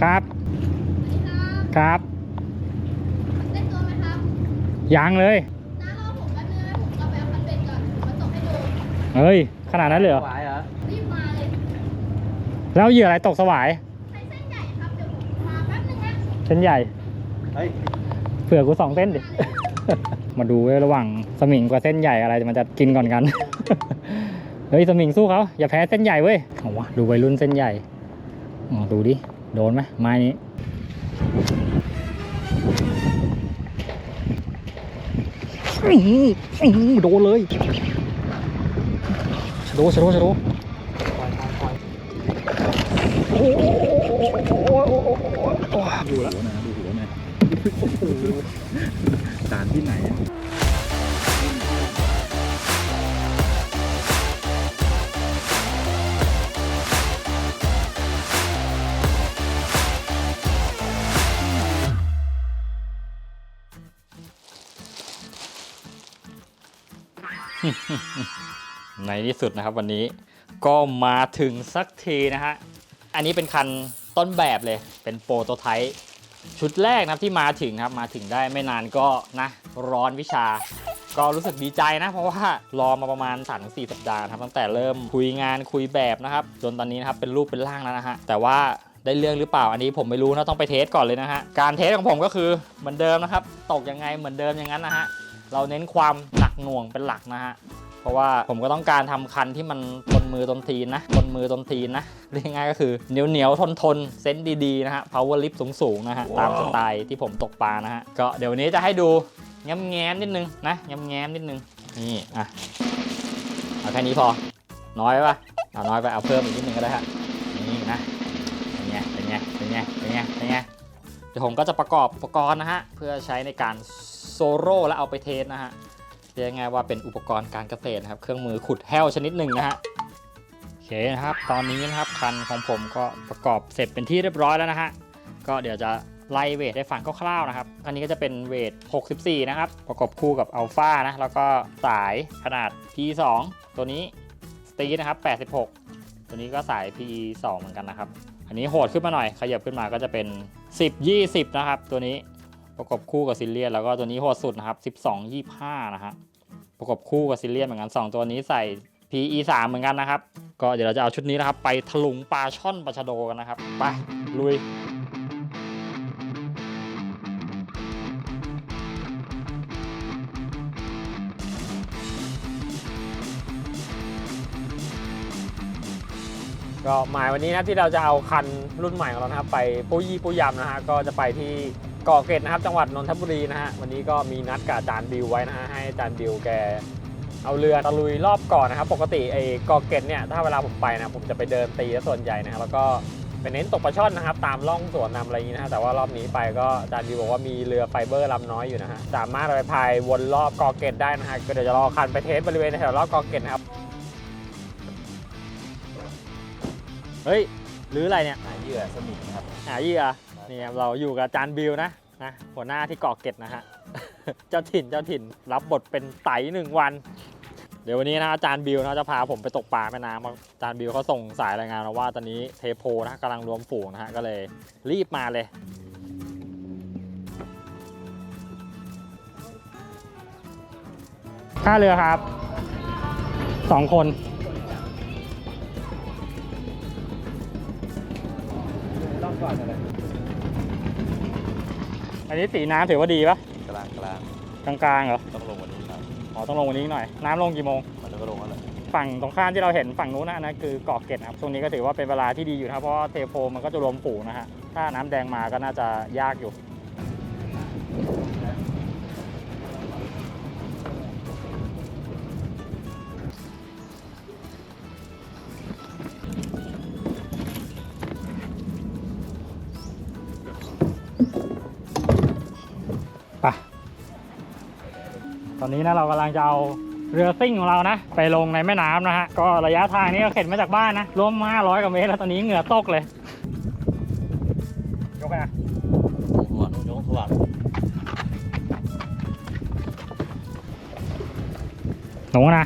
ครับครับเล่นตัวไหมครับยังเลยน้ารอผมแป๊บนึงนะผมเอาไปเอาคันเบ็ดก่อนมาส่งให้ดูเฮ้ยขนาดนั้นเลยเหรอหวายเหรอรีบมาเลยแล้วเหยื่ออะไรตกสวายใช้เส้นใหญ่ครับเดี๋ยวผมมาแป๊บนึงนะเส้นใหญ่ เฮ้ยเผื่อกูสองเส้นดิ มาดูเว้ยระหว่างสมิงกับเส้นใหญ่อะไรมันจะกินก่อนกัน เฮ้ยสมิงสู้เขาอย่าแพ้เส้นใหญ่เว้ยเอาวะดูวัยรุ่นเส้นใหญ่อ๋อดูดิ โดนไหมไม้นี้อื้อหืออื้อหือโดนเลยชะโดชะโดชะโดปล่อยปล่อยปล่อยโอ้โหโอ้โหดูแล้วนะดูหัวนะสารที่ไหน ในที่สุดนะครับวันนี้ก็มาถึงสักทีนะฮะ อันนี้เป็นคันต้นแบบเลย เป็นโปรโตไทป์ชุดแรกนะครับที่มาถึงครับมาถึงได้ไม่นานก็นะร้อนวิชา ก็รู้สึกดีใจนะ เพราะว่ารอมาประมาณ3าถึงสสัปดาห์นะครับตั้งแต่เริ่มคุยงานคุยแบบนะครับ จนตอนนี้นะครับเป็นรูปเป็นร่างแล้วนะฮะแต่ว่าได้เรื่องหรือเปล่าอันนี้ผมไม่รู้นะต้องไปเทสก่อนเลยนะฮะการเทสของผมก็คือเหมือนเดิมนะครับ ตกยังไงเหมือนเดิมอย่างนั้นนะฮะเราเน้นความ หนักหน่วงเป็นหลักนะฮะ เพราะว่าผมก็ต้องการทำคันที่มันทนมือทนทีนนะทนมือทนทีนนะเรียกง่ายๆก็คือเหนียวเหนียวทนทนๆเซนต์ดีๆนะฮะ power lift สูงๆนะฮะ ตามสไตล์ที่ผมตกปลานะฮะ ก็เดี๋ยววันนี้จะให้ดูแง้มแง้มๆนิดนึงนะแง้มแง้มๆนิดนึงนี่อะเอาแค่นี้พอน้อยไปปะเอาน้อยไปเอาเพิ่มอีกนิดนึงก็ได้ฮะนี่นะเป็นไงเป็นไงเป็นไงเป็นไงเป็นไงเดี๋ยวผมก็จะประกอบอุปกรณ์นะฮะเพื่อใช้ในการโซโล่และเอาไปเทสนะฮะ เรียกง่ายว่าเป็นอุปกรณ์การเกษตรนะครับ เครื่องมือขุดแห้วชนิดหนึ่งนะฮะโอเคนะครับ ตอนนี้นะครับคันของผมก็ประกอบเสร็จเป็นที่เรียบร้อยแล้วนะฮะก็เดี๋ยวจะไล่เวทให้ฟังคร่าวๆนะครับ อันนี้ก็จะเป็นเวท 64 นะครับ ประกอบคู่กับอัลฟานะ แล้วก็สายขนาด P2 ตัวนี้สตีนะครับ 86 ตัวนี้ก็สาย P2 เหมือนกันนะครับ อันนี้โหดขึ้นมาหน่อย ขยับขึ้นมาก็จะเป็น 10 20 นะครับ ตัวนี้ประกอบคู่กับซิลเลียนแล้วก็ตัวนี้โหดสุดนะครับ 12 25 นะฮะ ประกบคู่กับซิเลียนเหมือนกัน 2 ตัวนี้ใส่ PE 3เหมือนกันนะครับ ก็เดี๋ยวเราจะเอาชุดนี้นะครับ ไปถลุงปลาช่อนปลาชะโดกันนะครับ ไป ลุยก็หมายวันนี้นะที่เราจะเอาคันรุ่นใหม่ของเรานะครับ ไปปูยี่ปูยำนะฮะก็จะไปที่ กาะเกร็ดนะครับจังหวัดนนทบุรีนะฮะวันนี้ก็มีนัดกับอาจารย์บิวไว้นะฮะให้อาจารย์บิวแกเอาเรือตะลุยรอบเก่อนนะครับ ปกติไอ้เกาะเกร็ดเนี่ยถ้าเวลาผมไปนะผมจะไปเดินตีซะส่วนใหญ่นะครับแล้วก็ไปเน้นตกปลาช่อนนะครับ ตามร่องสวนนำอะไรอย่างนี้นะฮะแต่ว่ารอบนี้ไปก็อาจารย์บิวบอกว่ามีเรือไฟเบอร์ลำน้อยอยู่นะฮะสามารถเอาไปพายวนรอบเกาะเกร็ดได้นะฮะก็เดี๋ยวจะรอคันไปเทสบริเวณแถวรอบเกาะเกร็ดนะครับเฮ้ยหรืออะไรเนี่ยหาเหยื่อสมิงครับหาเหยื่อ นี่ครับเราอยู่กับอาจารย์บิวนะนะหัวหน้าที่เกาะเกร็ดนะฮะ เจ้าถิ่นเจ้าถิ่นรับบทเป็นไตหนึ่งวัน เดี๋ยววันนี้นะอาจารย์บิวนะจะพาผมไปตกปลาแม่น้ำอาจารย์บิวเขาส่งสายรายงานมาว่าตอนนี้เทโพนะกำลังรวมฝูงนะฮะก็เลยรีบมาเลยท่าเรือครับสองคนต้องก่อนอะไร อันนี้สีน้ำถือว่าดีปะกลางกลางกลางๆเหรอ ต้องลงวันนี้ครับอ๋อต้องลงวันนี้หน่อย น้ำลงกี่โมง มันก็ลงแล้วแหละฝั่งตรงข้ามที่เราเห็นฝั่งนู้นนะอันนะคือเกาะเกร็ดนะครับช่วงนี้ก็ถือว่าเป็นเวลาที่ดีอยู่นะครับเพราะว่าเทโพมันก็จะรวมฝูงนะฮะถ้าน้ำแดงมาก็น่าจะยากอยู่ อนนี้นะเรากำลังจะเอาเรือซิ่งของเรานะ ไปลงในแม่น้ำนะฮะ ก็ระยะทางนี้ก็เข็นมาจากบ้านนะรวม 500กว่าเมตรแล้วตอนนี้เหงื่อตกเลย ยกไปอะหัวนุ่งยงสว่างหนูนะ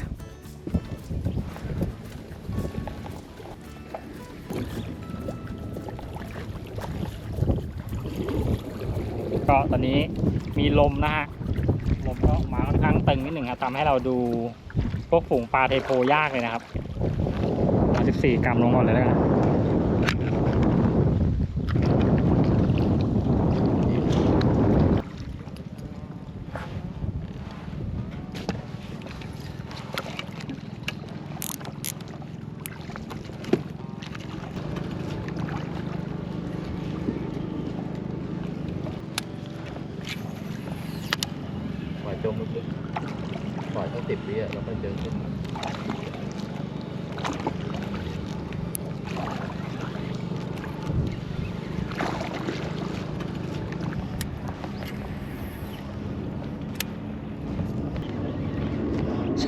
ก็ตอนนี้มีลมนะฮะ ข้างตึงนิดหนึ่งครับทำให้เราดูพวกฝูงปลาเทโพยากเลยนะครับเอา14 กรัมลงก่อนเลยแล้วกัน ปล่อยจมลึกๆปล่อยต้องสิบวิอะแล้วก็เจอขึ้น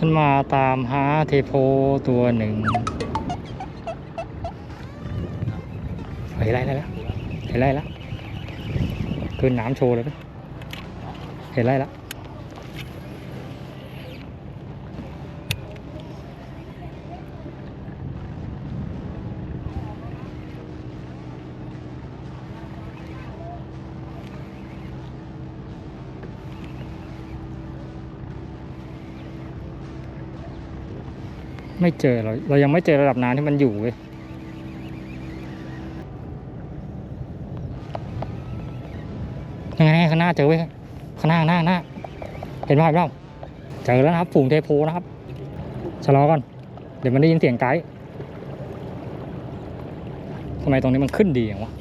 ฉันมาตามหาเทโพตัวหนึ่งเห็นไรแล้วเห็นไรแล้วคือนน้ำโชว์เลยไหมเห็นไรแล้ว ไม่เจอเราเรายังไม่เจอระดับน้ำที่มันอยู่เว้ยยังไงข้างหน้าเจอเว้ยข้างหน้าหน้าหน้าเห็นป่ะเห็นป่ะเจอแล้วนะครับฝูงเทโพนะครับชะลอก่อนเดี๋ยวมันได้ยินเสียงไกด์ทำไมตรงนี้มันขึ้นดีอย่างวะ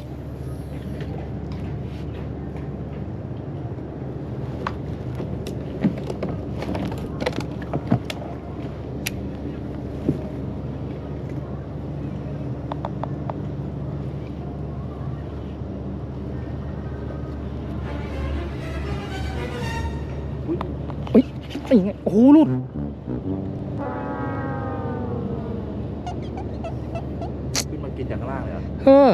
ยไอ้ไงโอ้โหหลุดขึ้นมากินจากข้างล่างเลยเหรอ เออ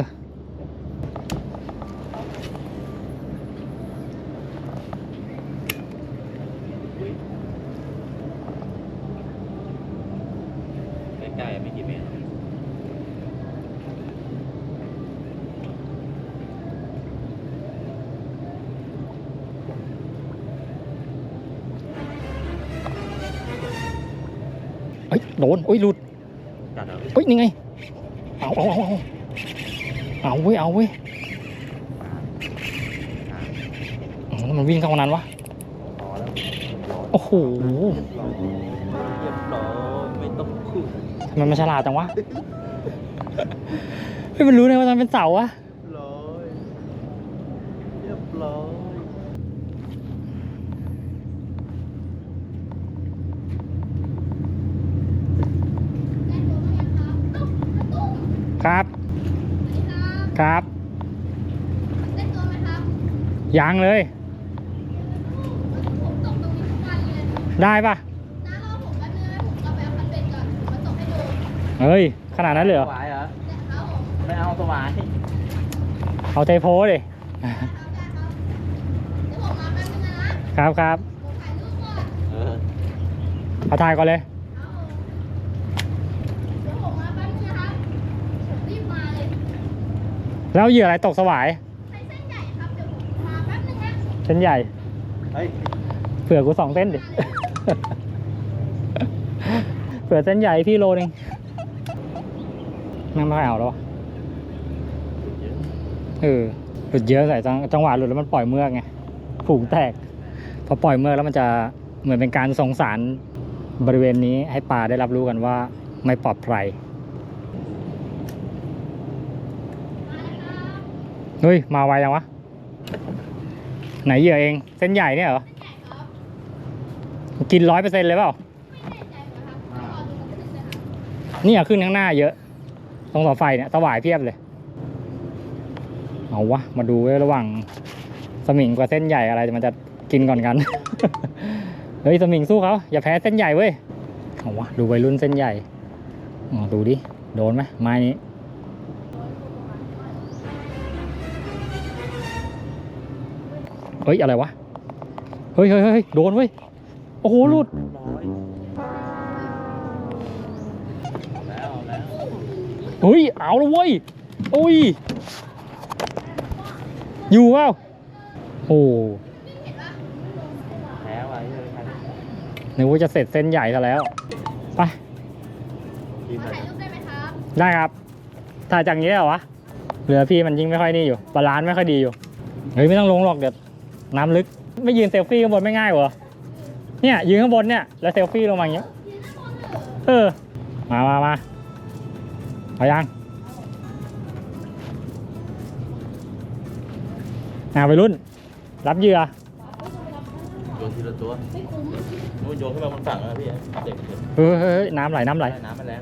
โดนโอ้ยหลุดกัดเหรอเฮ้ยนี่ไงเอาเอาเอาเอาเอาเว้ยเอาเว้ยอ๋อมันวิ่งเข้ามานั้นวะพอแล้วโอ้โหเรียบร้อยเรียบร้อยไม่ต้องพูดทำไมมันฉลาดจังวะเฮ้ยมันรู้เลยว่ามันเป็นเสาอะ ร้อยเรียบร้อย ได้ตัวไหมครับตุ๊กตุ๊ก ครับสวัสดีครับ ครับ ได้ตัวไหมครับยังเลย ผมตกตรงนี้ทุกวันเลยได้ปะน้ารอผมแป๊บนึงนะผมเอาไปเอาคันเบ็ดก่อนมาตกให้ดูเฮ้ย ขนาดนั้นเลยเหรอ สวายเหรอ แต่เขาผมไม่เอาสวายเอาเทโพดิได้ครับได้ครับเดี๋ยวผมมาแป๊บนึงนะครับครับ ผมถ่ายรูปก่อน เออเอาถ่ายก่อนเลย เอาเดี๋ยวผมมาแป๊บนึงนะครับผมรีบมาเลย แล้วเหยื่ออะไรตกสวายใช้เส้นใหญ่ครับ เดี๋ยวผมมาแป๊บนึงนะเส้นใหญ่ เฮ้ยเผื่อกูสองเส้นดิ เผื่อเส้นใหญ่พี่โลนึงนั่งไม่ค่อยเอาแล้ววะเยอะเออหลุดเยอะใส่จังจังหวะหลุดแล้วมันปล่อยเมือกไงฝูงแตก พอปล่อยเมือกแล้วมันจะเหมือนเป็นการส่งสารบริเวณนี้ให้ปลาได้รับรู้กันว่าไม่ปลอดภัย มาแล้วครับ เฮ้ย มาไวยังวะ ไหนเหยื่อเอง เส้นใหญ่เนี่ยเหรอ กินร้อยเปอร์เซ็นต์เลยเปล่าไม่แน่ใจเหมือนกันครับรอดูกันนิดนึงนะครับเนี่ยขึ้นข้างหน้าเยอะ ตรงเสาไฟเนี่ยสวายเพียบเลย เอาวะ มาดูไว้ระหว่างสมิงกับเส้นใหญ่อะไรมันจะกินก่อนกัน เฮ้ยสมิงสู้เขาอย่าแพ้เส้นใหญ่เว้ย เอาวะ ดูวัยรุ่นเส้นใหญ่อดูดิ โดนไหมไม้นี้ ฮ้ย อะไรวะ เฮ้ยเฮ้ยเฮ้ยโดนเว้ย โอ้โหหลุดร้ยเอาแล้วเอาวเฮ้ย เอาแล้วเว้ย โอ้ย อยู่เปล่าโอ้เห็นปะแพ้ไว้เลยครับนึกว่าจะเสร็จเส้นใหญ่ซะแล้ว ไปกินมาหนถ่ายรูปได้ไหมครับ ได้ครับถ่ายจากนี้เหรอวะเรือพี่มันยิ่งไม่ค่อยนี่อยู่บาลานซ์ไม่ค่อยดีอยู่ เฮ้ย ไม่ต้องลงหรอกเดี๋ยว น้ำลึกไม่ยืนเซลฟี่ข้างบนไม่ง่ายเหรอเนี่ยยืนข้างบนเนี่ยแล้วเซลฟี่ลงมาอย่างเงี้ยยืนข้างบนเถอะเออมามามาเอายังอ่าไปรุ่น รับเหยื่อโยนทีละตัวไม่คุ้มนู่นโยนขึ้นมาบนฝั่งนะพี่เด็กเด็กเฮ้ยเฮ้ยเฮ้ยน้ำไหลน้ำไหลน้ำมันแรง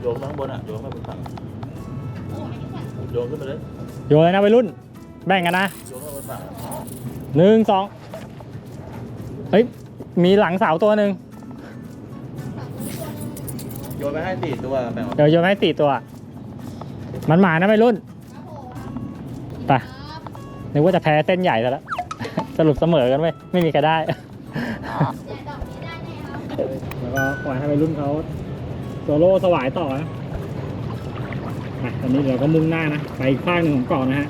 โยนมาข้างบนอะโยนขึ้นมาบนฝั่งโอ้ยนี่ก่อนโยนขึ้นมาเลยโยนเลยนะไปรุ่น แบ่งกันนะโยนขึ้นมาบนฝั่ง หนึ่งสองเฮ้ย มีหลังเสาตัวหนึ่งโยนไปให้สี่ตัวแบ่งออกเดี๋ยวโยนให้สี่ตัว มันหมานะไปรุ่นครับผมไปครับนึกว่าจะแพ้เส้นใหญ่ซะแล้ว สรุปเสมอกันเว้ยไม่มีใครได้เนี่ยดอกนี้ได้แน่ครับแล้วก็ปล่อยให้ไปรุ่นเขาโซโล่สวายต่อนะอะตอนนี้เราก็มุ่งหน้านะ ไปอีกข้างหนึ่งของเกาะนะฮะ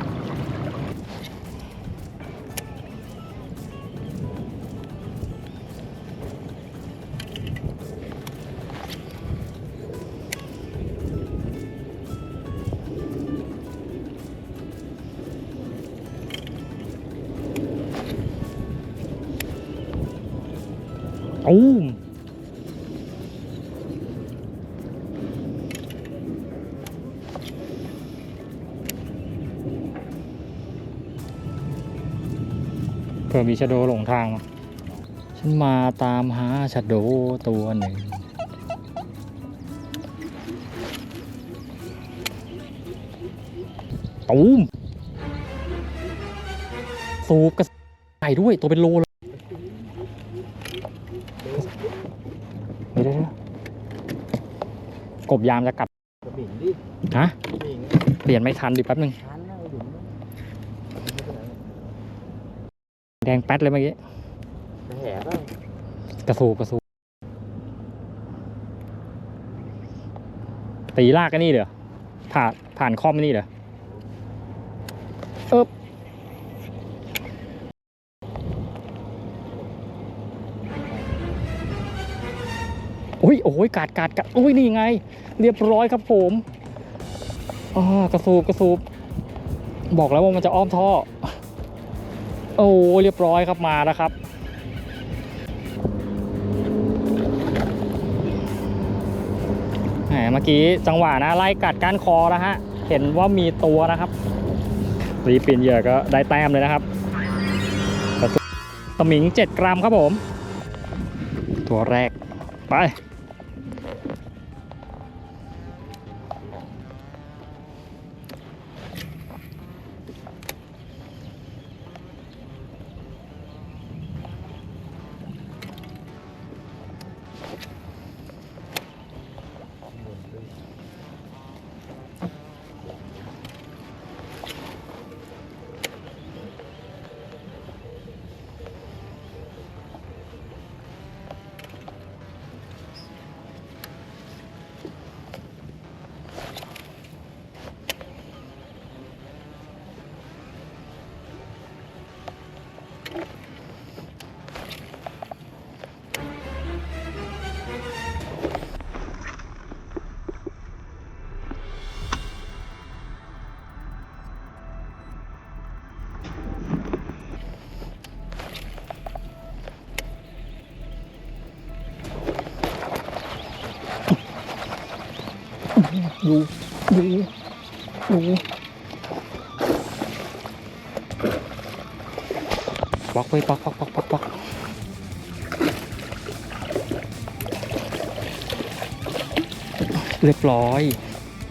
ตูมเผื่อมีชะโดหลงทางมาฉันมาตามหาชะโดตัวหนึ่ง ตูม สูบกระใส่ด้วยตัวเป็นโลเลย เดี๋ยวเดี๋ยวเดี๋ยว กบยามจะกลับกระบิ่งดิฮะกระบิ่งเปลี่ยนไม่ทันดิแป๊บนึงชันแล้วกระบิ่งแดงแป๊ดเลยเมื่อกี้แผลป่ะกระสูบกระสูบตีลากกันนี่เหรอผ่านผ่านคอมนี่เหรอเอบ อ้ยโอ้ยกาดกาดกาดโอ้ยนี่ไง เรียบร้อยครับผมอ่ากระสูบกระสูบบอกแล้วว่ามันจะอ้อมท่อ โอ้เรียบร้อยครับมาแล้วครับแหมเมื่อกี้จังหวะนะไล่กัดก้านคอนะฮะ เห็นว่ามีตัวนะครับรีบปีนเหยื่อก็ได้แต้มเลยนะครับกระสุนสมิง 7 กรัมครับผม ตัวแรก ไป ดูดูดูบล็อกไปบล็อกบล็อกบล็อกบล็อกบล็อกเรียบร้อย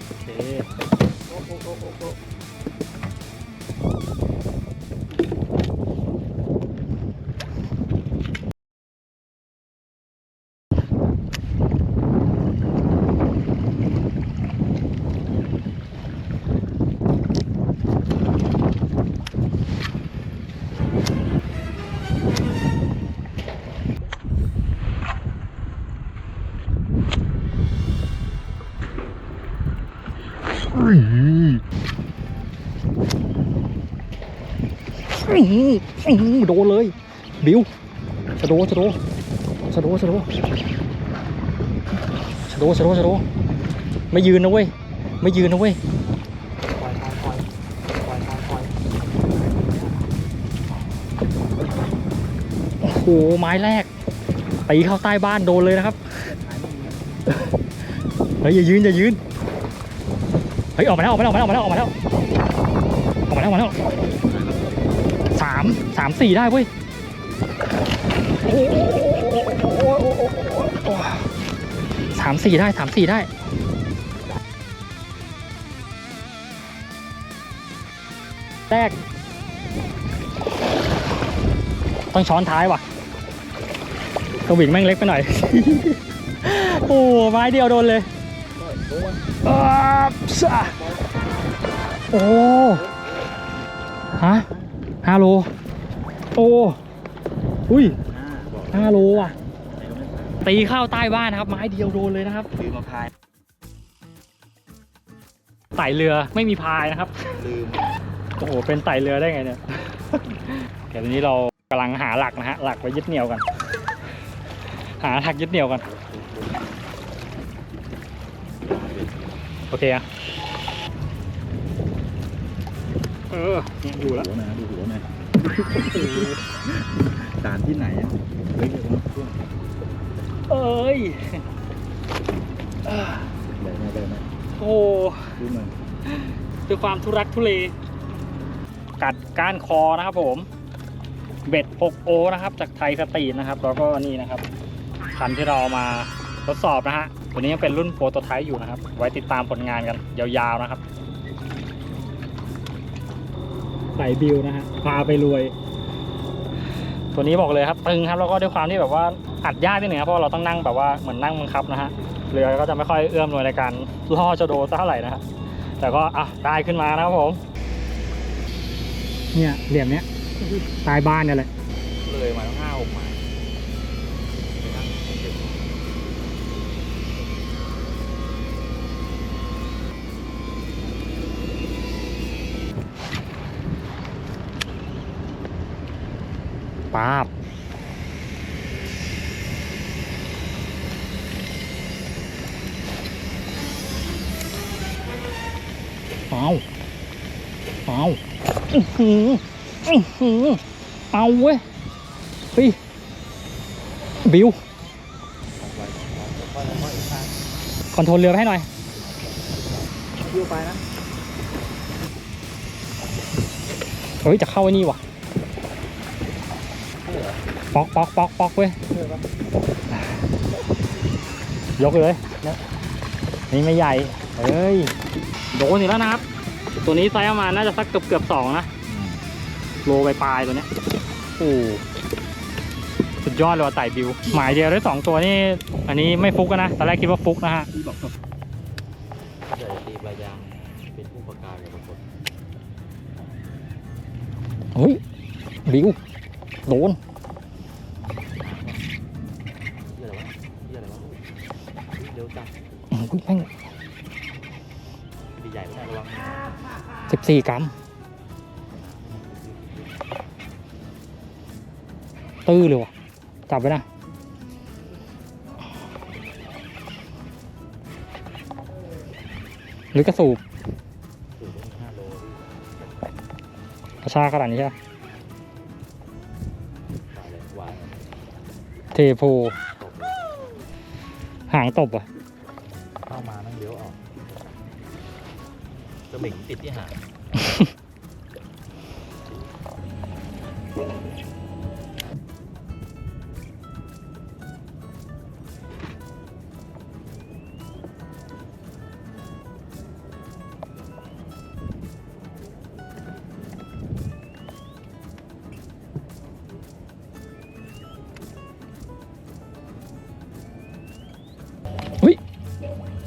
โอเค โดนเลย บิวชะโดชะโดชะโดชะโดชะโดชะโดชะโดไม่ยืนนะเว้ย ไม่ยืนนะเว้ยโอ้โห ไม้แรก ตีเข้าใต้บ้านโดนเลยนะครับ เฮ้ยอย่ายืนอย่ายืน ฮ้ยออกมาแล้วออกมาแล้วออกมาแล้วออกมาแล้วออกมาแล้วออกมาแล้วออกมาแล้วสามสามสี่ได้เว้ยสามสี่ได้สามสี่ได้แรกต้องช้อนท้ายว่ะสวิงแม่งเล็กไปหน่อย โอ้ไม้เดียวโดนเลย โอ้ฮะห้าโล โอ้ อุ้ยห้าโลอะ ตีเข้าใต้บ้านนะครับ ไม้เดียวโดนเลยนะครับลืมมาพายไต่เรือไม่มีพายนะครับ ลืม โอ้โห เป็นไต่เรือได้ไงเนี่ยเดี๋ยวทีนี้เรากำลังหาหลักนะฮะ หลักไว้ยึดเหนี่ยวกัน หาหลักยึดเหนี่ยวกัน โอเคอะเออเนี่ยอยู่แล้วหัวหนะดูหัวหนะด่านที่ไหนอะเฮ้ยเดี๋ยวนะช่วงเอ้ยเดี๋ยวนะเดี๋ยวนะโอ้ดูหน่อยด้วยความทุรักทุเล กัดก้านคอนะครับผม เบ็ด 6O นะครับ จากไทยสตรีทนะครับ แล้วก็นี่นะครับคันที่เราเอามาทดสอบนะฮะ ตัวนี้ยังเป็นรุ่นโปรโตไทป์อยู่นะครับ ไว้ติดตามผลงานกันยาวๆนะครับใส่บิวนะฮะพาไปรวย ตัวนี้บอกเลยครับตึงครับแล้วก็ด้วยความที่แบบว่าอัดยากนิดหนึ่งครับเพราะเราต้องนั่งแบบว่าเหมือนนั่งบังคับนะฮะเรือก็จะไม่ค่อยเอื้อมหน่วยในการล่อจะโดสักเท่าไหร่นะฮะแต่ก็อะได้ขึ้นมานะครับผม เนี่ยเหลี่ยมเนี้ยตายบ้านเนี่ยแหละ ป้าบเอาเอาอื้อหืออื้อหือเอาเว้ยเฮ้ยบิวคอนโทรลเรือไปให้หน่อยเที่ยวไปนะ เฮ้ย จะเข้าไอ้นี่ว่ะป๊ อกป๊อกป๊อกป๊อกเว้ยยกเลยนะนี่ไม่ใหญ่เฮ้ยโดนอีกแล้วนะครับ ตัวนี้ไซส์ประมาณน่าจะสักเกือบเกือบสองนะโลไปปลายตัวเนี้ยโอ้สุดยอดเลยว่ะไต่บิว หมายเดียวได้สองตัวนี่ อันนี้ไม่ฟุกอะนะตอนแรกคิดว่าฟุกนะฮะที่บอกกับใหญ่ตีปลายยางเป็นผู้ประกาศเลยบางคนเฮ้ยบิวโดน เยี่ยอะไรวะเยี่ยอะไรวะอุ๊ยเร็วจัง อืมแม่งดีใหญ่ไม่ได้ระวังสิบสี่กรัม ตื้อเลยว่ะจับไว้นะหรือกระสูบสูงห้าโลกระชากขนาดนี้ใช่ไหมตายเลยหวานเทโพตกเลยหางตบอะ สมิงติดที่หาง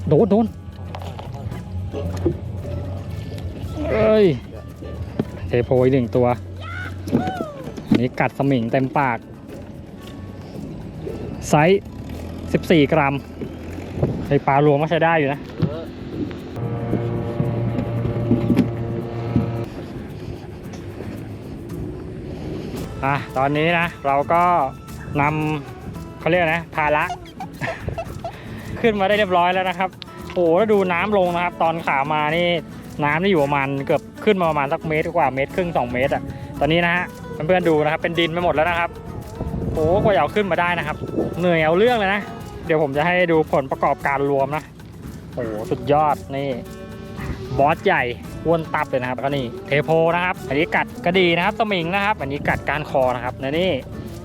โดนโดน เอ้ยเทโพอีกหนึ่งตัว นี้กัดสมิงเต็มปาก ไซส์14 กรัมไอปลารวมก็ใช้ได้อยู่นะ อะ ตอนนี้นะ เราก็นำเขาเรียกนะ ภาระ ขึ้นมาได้เรียบร้อยแล้วนะครับ โอ้โหแล้วดูน้ำลงนะครับ ตอนขามานี่ น้ำนี่อยู่ประมาณเกือบขึ้นมาประมาณสักเมตรกว่าเมตรครึ่งสองเมตรอะตอนนี้นะฮะเพื่อนๆดูนะครับ เป็นดินไปหมดแล้วนะครับโอ้โหกว่าจะเอาขึ้นมาได้นะครับ เหนื่อยเอาเรื่องเลยนะ เดี๋ยวผมจะให้ดูผลประกอบการรวมนะโอ้สุดยอดนี่บอสใหญ่อวนตับเลยนะครับก็นี่เทโพนะครับ อันนี้กัดกระดีนะครับสมิงนะครับ อันนี้กัดก้านคอนะครับและนี่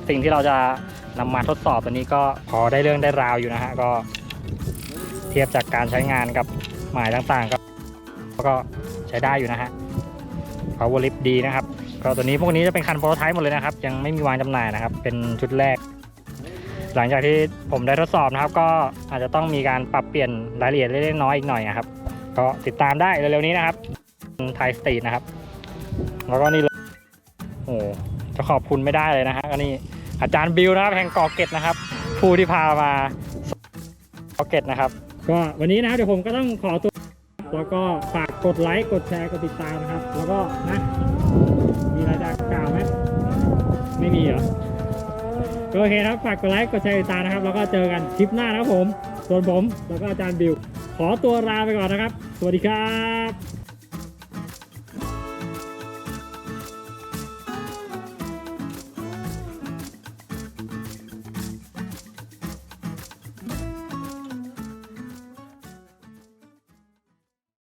สิ่งที่เราจะนำมาทดสอบตัวนี้ก็พอได้เรื่องได้ราวอยู่นะฮะก็เทียบจากการใช้งานกับหมายต่างๆก็ ก็ใช้ได้อยู่นะฮะ power lift ดีนะครับ ก็ตัวนี้พวกนี้จะเป็นคันโปรไทป์หมดเลยนะครับ ยังไม่มีวางจำหน่ายนะครับ เป็นชุดแรก หลังจากที่ผมได้ทดสอบนะครับ ก็อาจจะต้องมีการปรับเปลี่ยนรายละเอียดเล็กๆน้อยอีกหน่อยนะครับ ก็ติดตามได้เร็วๆนี้นะครับไทยสตรีทนะครับ แล้วก็นี่เลยโอ้จะขอบคุณไม่ได้เลยนะฮะก็นี่อาจารย์บิวนะครับแห่งกอเกตนะครับ ผู้ที่พามาพ็อกเก็ตนะครับ ก็วันนี้นะครับเดี๋ยวผมก็ต้องขอตัวแล้วก็ฝาก กดไลค์ กดแชร์ กดติดตามนะครับ แล้วก็นะ มีอะไรจะกล่าวไหมไม่มีเหรอก็โอเคครับ ฝากกดไลค์ กดแชร์ติดตามนะครับ แล้วก็เจอกันคลิปหน้านะครับผม ส่วนผม แล้วก็อาจารย์บิว ขอตัวลาไปก่อนนะครับ สวัสดีครับ